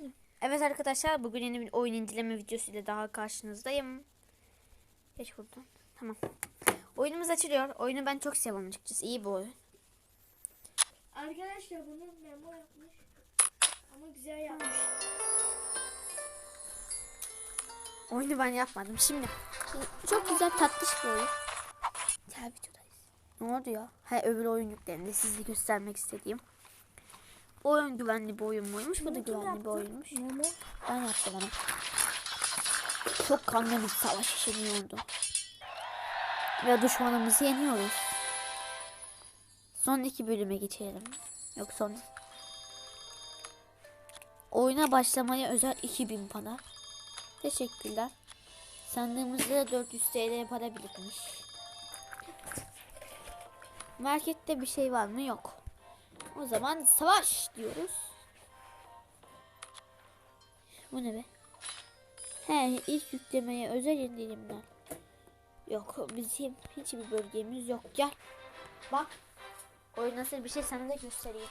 mi? Evet arkadaşlar bugün yeni bir oyun inceleme videosu ile daha karşınızdayım. Geç buradan. Tamam. Oyunumuz açılıyor. Oyunu ben çok seviyorum açıkçası. İyi bir oyun. Arkadaşlar bunu memo yapmış. Ama güzel yapmış. Oyunu ben yapmadım. Şimdi çok güzel tatlış bir oyun. Gel videodayız. Ne oldu ya? He öbür oyun yüklendi. Sizi göstermek istediğim. Bu oyun güvenli bir oyun muymuş? Bu da güvenli bir oyunmuş. Ben yaptım onu. Çok kanlı bir savaş yaşanıyordu. Ve düşmanımızı yeniyoruz. Son iki bölüme geçelim. Yok son. Oyuna başlamaya özel 2000 para. Teşekkürler. Sandığımızda 400 TL para birikmiş. Markette bir şey var mı? Yok. O zaman savaş diyoruz. Bu ne be? He ilk yüklemeye özel indirimler. Yok bizim hiçbir bölgemiz yok. Gel. Bak. Oyun nasıl bir şey sana da göstereyim.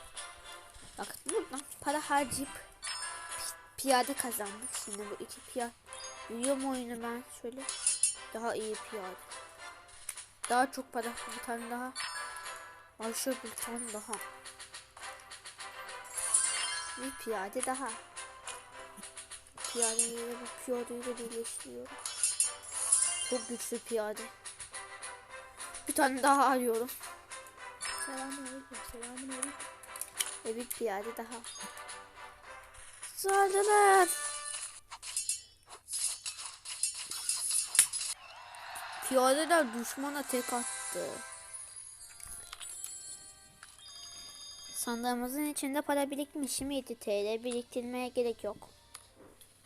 Bak buradan para harcayıp pi- piyade kazandık. Şimdi bu iki piyade. Mu oyunu ben şöyle. Daha iyi piyade. Daha çok para. Bir tane daha. Ay şu bir tane daha. Bir piyade daha. Piyadeyle bu piyadeyi de birleştiriyorum. Çok güçlü piyade. Bir tane daha arıyorum. Selamünaleyküm. Selamünaleyküm. Ve bir piyade daha. Saldırın. Piyadeler düşmana tek attı. Sandığımızın içinde para birikmiş 7 TL biriktirmeye gerek yok.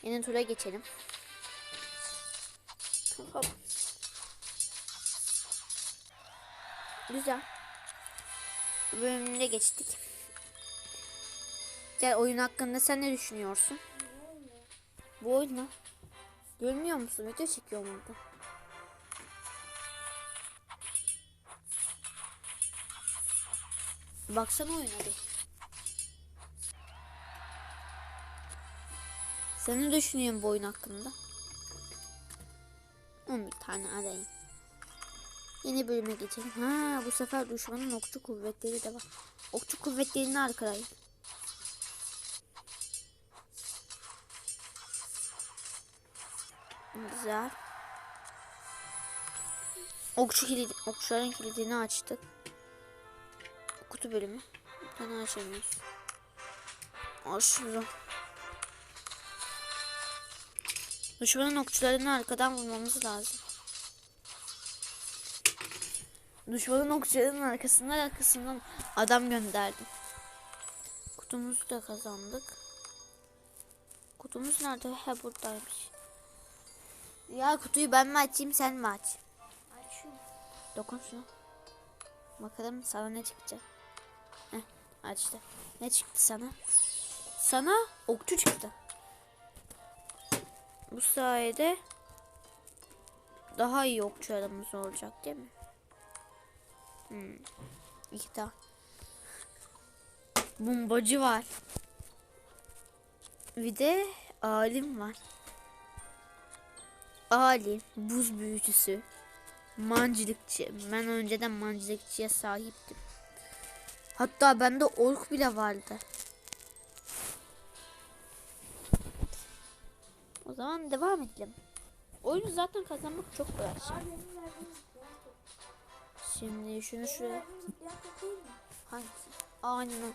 Yeni tura geçelim. Hop. Güzel. Bölümüne geçtik. Gel oyun hakkında sen ne düşünüyorsun? Bu oyun ne? Görmüyor musun? Video çekiyorum orada. Baksana oyuna bir. Sen ne düşünüyorsun bu oyun hakkında? 11 tane arayın. Yeni bölüme geçelim. Ha bu sefer düşmanın okçu kuvvetleri de var. Okçu kuvvetlerini arkalayın. Güzel. Okçu kilidi, okçuların kilidini açtık. Kutu bölümü. Bir tane açamıyoruz. Aşırı. Düşmanın okçularını arkadan vurmamız lazım. Düşmanın okçularının arkasından arkasından adam gönderdim. Kutumuzu da kazandık. Kutumuz nerede? He buradaymış. Ya kutuyu ben mi açayım sen mi aç? Açıyorum. Dokun şuna. Bakalım sana ne çıkacak. Açtı. Ne çıktı sana? Sana okçu çıktı. Bu sayede daha iyi okçularımız olacak değil mi? Hmm. İki tane. Bombacı var. Bir de alim var. Alim, buz büyücüsü, mancılıkçı. Ben önceden mancılıkçıya sahiptim. Hatta bende ork bile vardı. O zaman devam edelim. Oyunu zaten kazanmak çok kolay. Verdiğim Şimdi şunu şuraya? Hangisi? Aynen.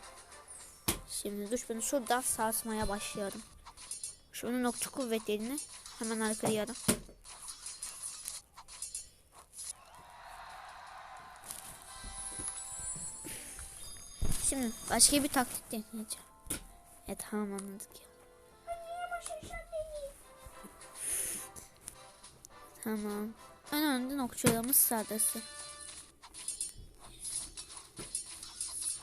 Şimdi düşmanı şuradan sarsmaya başlıyorum. Şunun okçu kuvvetlerini hemen arkalayalım. Şimdi başka bir taktik deneyeceğim. E tamam anladık ya. Tamam. En önden okçularımız sağdası.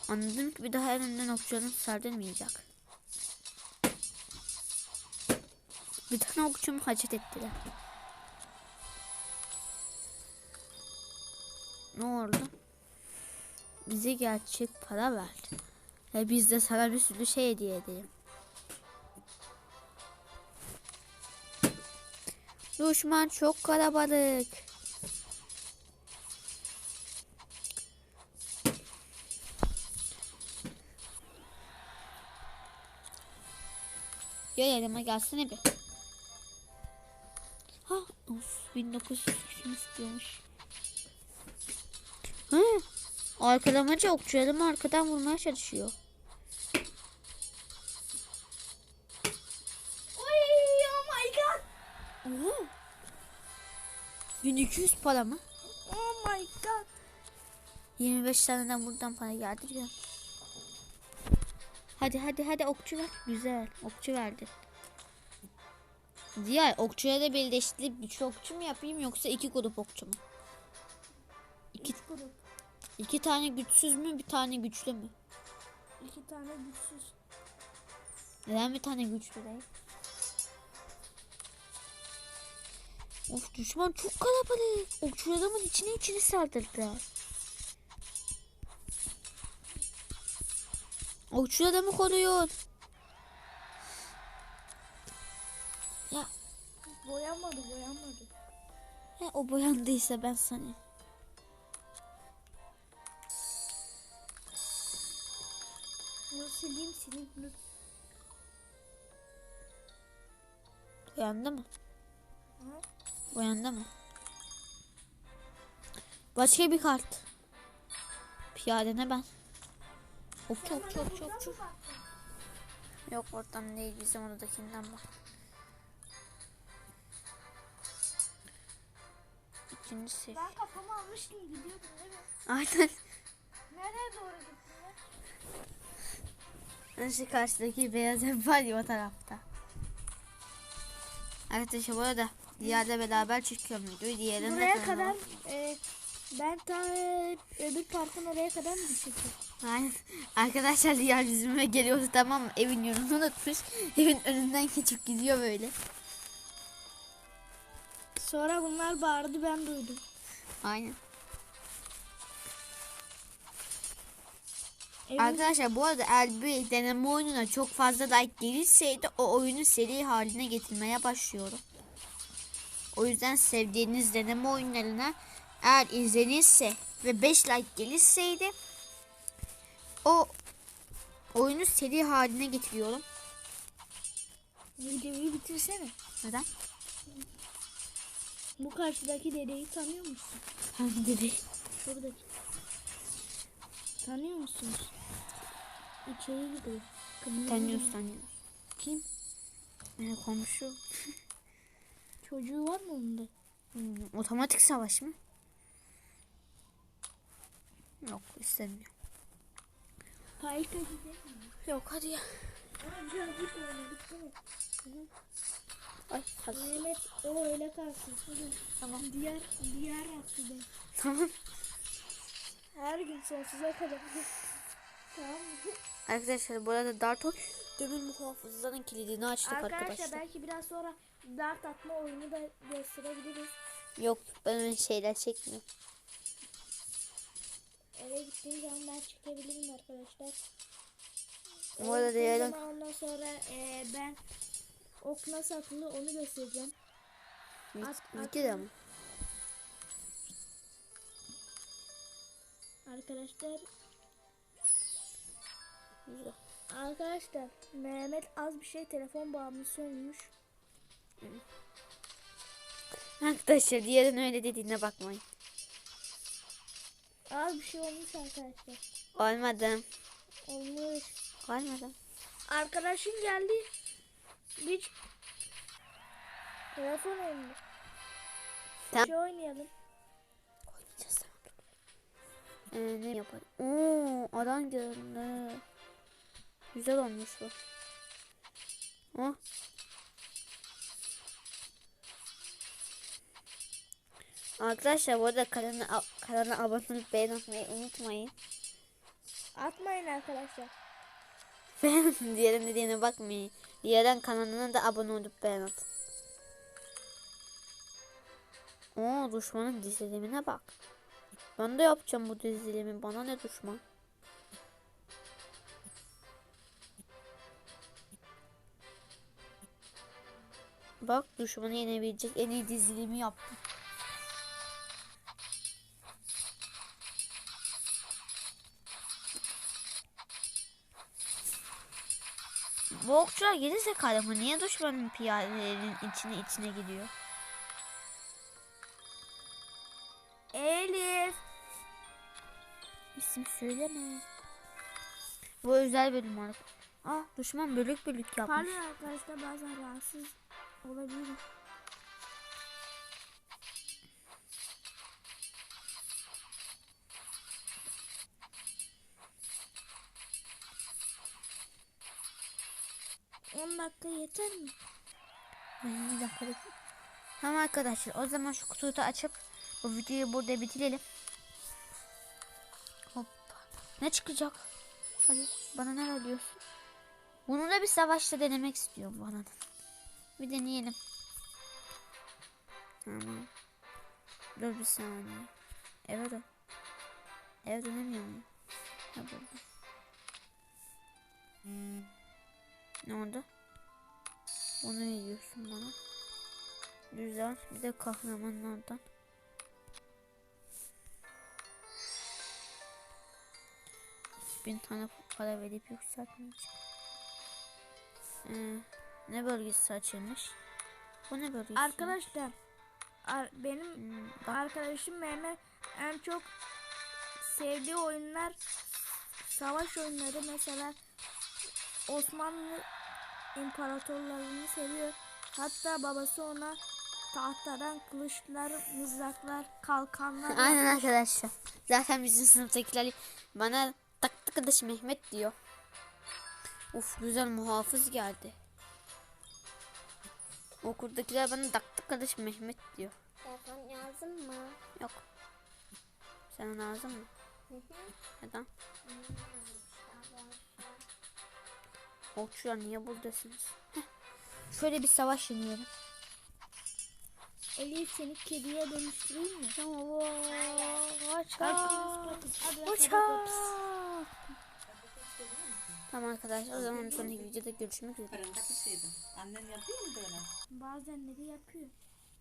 Anladım ki bir daha en önden okçularım sardırmayacak. Bir tane okçumu hacet ettiler. Ne oldu? bize gerçek para ver. Ve biz de sana bir sürü şey hediye edelim. Düşman çok kalabalık. Gel elime gelsene bir. Ha, of 1900 istiyormuş. Hı? Arkalamacı okçu adamı arkadan vurmaya çalışıyor. Oy oh my god. Oha. 1200 para mı? Oh my god. 25 taneden buradan para geldi ya. Hadi hadi hadi okçu ver. Güzel. Okçu verdi. Diğer okçuya da birleştirip güçlü okçu mu yapayım yoksa iki grup okçu mu? İki, grup. İki tane güçsüz mü bir tane güçlü mü? İki tane güçsüz. Neden bir tane güçlü değil? Of düşman çok kalabalık. Okçu adamın içine içine saldırdılar. Okçu adamı koruyun. Ya Boyanmadı boyanmadı. he, o boyandıysa ben sana. Sileyim sileyim. Dur. Boyandı mı? Ha? Boyandı mı? Başka bir kart. Piyade ne ben? Okçu okçu okçu okçu. Yok oradan değil bizim odadakinden bak. İkinci seviye. Ben kafamı almıştım gidiyordum değil mi? Aynen. Nereye doğru gittin ya? Şu karşıdaki beyaz ev var ya o tarafta. Arkadaşlar bu arada diğerle beraber çekiyorum videoyu. Diğerinde Buraya kadar e, ben ta e, öbür parkın oraya kadar mı gidecektim? Aynen. Arkadaşlar diğer yüzüme geliyordu tamam mı? Evin yolunu unutmuş. Evin önünden geçip gidiyor böyle. Sonra bunlar bağırdı ben duydum. Aynen. Evin Arkadaşlar bu arada eğer bir deneme oyununa çok fazla like gelirseydi o oyunu seri haline getirmeye başlıyorum. O yüzden sevdiğiniz deneme oyunlarına eğer izlenirse ve 5 like gelirseydi o oyunu seri haline getiriyorum. videoyu bitirsene. Neden? Bu karşıdaki dedeyi tanıyor musun? Hangi dedi? Şuradaki. Tanıyor musunuz? İçeri gidiyor. Tanıyoruz tanıyoruz. Kim? Ee, komşu. Çocuğu var mı onda? Hmm, otomatik savaş mı? Yok istemiyorum. Parka gidelim. Yok hadi ya. Ay hadi. Mehmet o öyle kalsın. Tamam. Diğer, diğer haftada. Tamam. Her gün sonsuza kadar. tamam mı? Arkadaşlar bu arada Darto demir muhafızların kilidini açtık Arkadaşlar, arkadaşlar. belki biraz sonra dart atma oyunu da gösterebiliriz. Yok ben öyle şeyler çekmiyorum. Eve gittiğim zaman ben çıkabilirim arkadaşlar. Bu arada zaman Ondan sonra e, ben ok nasıl atılır onu göstereceğim. At- at- Video da mı? Arkadaşlar Güzel. Arkadaşlar Mehmet az bir şey telefon bağımlısı olmuş. Arkadaşlar diğerin öyle dediğine bakmayın. Az bir şey olmuş arkadaşlar. Olmadım. Olmuş. Olmadım. Arkadaşım geldi. Bir telefon oyunu. Tamam. Şey oynayalım. Ee, ne yapalım? Oo, adam göründü. Güzel olmuş bu. Oh. Arkadaşlar bu arada kanala, kanala abone olup beğen atmayı unutmayın. Atmayın arkadaşlar. Beğen diğerin dediğine bakmayın. Diğerin kanalına da abone olup beğen atın. Oo düşmanın dizilimine bak. Ben de yapacağım bu dizilimi. Bana ne düşman? Bak düşmanı yenebilecek en iyi dizilimi yaptım. Bu okçular geri zekalı mı? Niye düşmanın piyadelerin içine içine gidiyor? İsim söyleme. Bu özel bölüm artık. Ah düşman bölük bölük yapmış. Pardon arkadaşlar bazen rahatsız olabilirim. On dakika yeter mi? Bir dakika. Tamam arkadaşlar o zaman şu kutuyu da açıp bu videoyu burada bitirelim. Ne çıkacak? Hadi bana ne alıyorsun? Bunu da bir savaşta denemek istiyorum bana. Bir deneyelim. Tamam. Dur bir saniye. Eve dön. Eve dönemiyor muyum? Ha burada. Ne oldu? Onu veriyorsun bana. Güzel. Bir de kahramanlardan. Bin tane para verip yükseltmeyeceğim. Ee, ne bölgesi açılmış? Bu ne bölgesi? Arkadaşlar ar- benim Hmm, arkadaşım Mehmet en çok sevdiği oyunlar savaş oyunları mesela Osmanlı imparatorlarını seviyor. Hatta babası ona tahtadan kılıçlar, mızraklar, kalkanlar Aynen arkadaşlar. Zaten bizim sınıftakiler bana arkadaş Mehmet diyor. Uf güzel muhafız geldi. Okuldakiler bana taktı arkadaş Mehmet diyor. Telefon lazım mı? Yok. Sana lazım mı? Neden? Okçular niye buradasınız? Heh. Şöyle bir savaş yeneyelim. Elif seni kediye dönüştüreyim mi? Uçak. Uçak. Tamam arkadaşlar o zaman sonraki videoda görüşmek üzere. Fırında pişirdim. Annen yapıyor mu böyle? Bazenleri yapıyor.